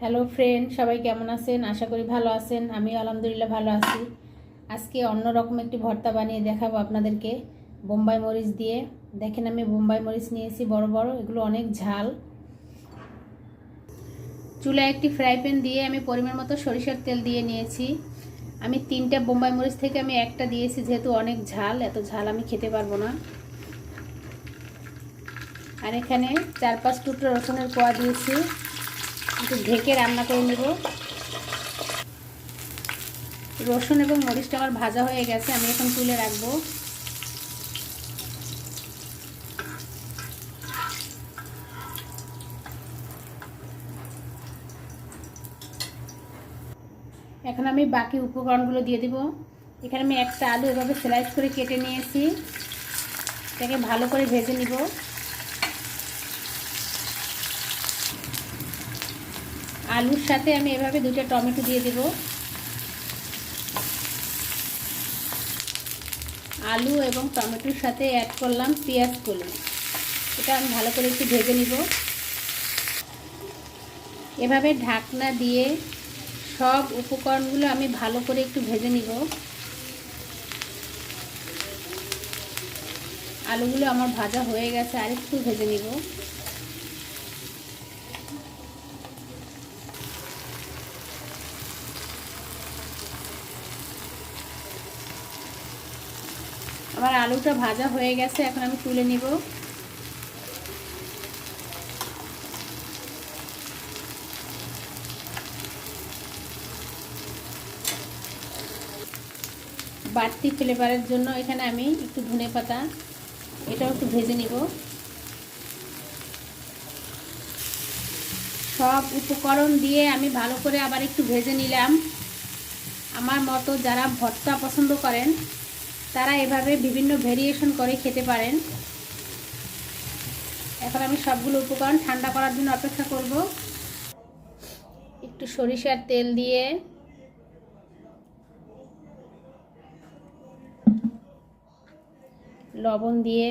Hello friend সবাই কেমন আছেন? আশা করি ভালো আছেন। আমি আলহামদুলিল্লাহ ভালো আছি। আজকে অন্য রকম একটি ভর্তা বানিয়ে দেখাবো আপনাদেরকে। বোম্বাই মরিচ দিয়ে। দেখেন, আমি বোম্বাই মরিচ নিয়েছি, বড় বড়। এগুলো অনেক ঝাল। চুলায় একটি ফ্রাই প্যান দিয়ে আমি পরিমাণ মতো সরিষার তেল দিয়ে নিয়েছি। আমি তিনটা বোম্বাই মরিচ থেকে আমি একটা দিয়েছি, যেহেতু অনেক ঝাল। এত ঝাল আমি খেতে পারব না। আর এখানে চার পাঁচ টুকরো রসুনের কোয়া দিয়েছি। একটু ঢেকে রান্না করে নেব। রসুন এবং মরিচটা আমার ভাজা হয়ে গেছে, আমি এখন তুলে রাখব। এখন আমি বাকি উপকরণগুলো দিয়ে দিব। এখানে আমি একটা আলু এভাবে স্লাইস করে কেটে নিয়েছি। এটাকে ভালো করে ভেজে নিব। আলুর সাথে আমি এভাবে দুটো টমেটো দিয়ে দেব। আলু এবং টমেটোর সাথে অ্যাড করলাম পেঁয়াজ কলি এটা আমি ভালো করে একটু ভেজে নিব। এভাবে ঢাকনা দিয়ে সব উপকরণগুলো আমি ভালো করে একটু ভেজে নিব। আলুগুলো আমার ভাজা হয়ে গেছে আর একটু ভেজে নিব। আমার আলুটা ভাজা হয়ে গেছে, এখন আমি তুলে নিব। বাড়তি ফ্লেভারের জন্য এখানে আমি একটু ধনে পাতা, এটাও একটু ভেজে নিব। সব উপকরণ দিয়ে আমি ভালো করে আবার একটু ভেজে নিলাম। আমার মতো যারা ভর্তা পছন্দ করেন তারা এভাবে বিভিন্ন ভেরিয়েশন করে খেতে পারেন। এখন আমি সবগুলো উপকরণ ঠান্ডা করার জন্য অপেক্ষা করব। একটু সরিষার তেল দিয়ে। লবণ দিয়ে।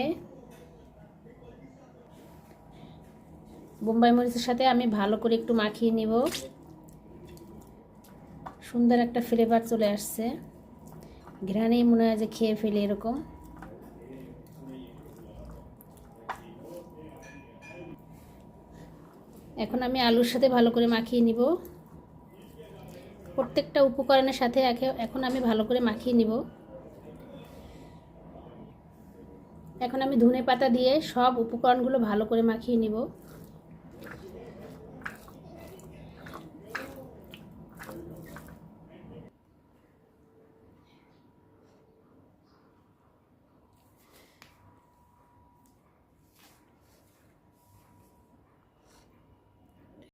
বোম্বাই মরিচের সাথে আমি ভালো করে একটু মাখিয়ে নিব। সুন্দর একটা ফ্লেভার চলে আসছে। ঘ্রাণেই মনে হয় যে খেয়ে ফেলে এরকম। এখন আমি আলুর সাথে ভালো করে মাখিয়ে নিব। প্রত্যেকটা উপকরণের সাথে এখন আমি ভালো করে মাখিয়ে নিব। এখন আমি ধনে পাতা দিয়ে সব উপকরণগুলো ভালো করে মাখিয়ে নিব।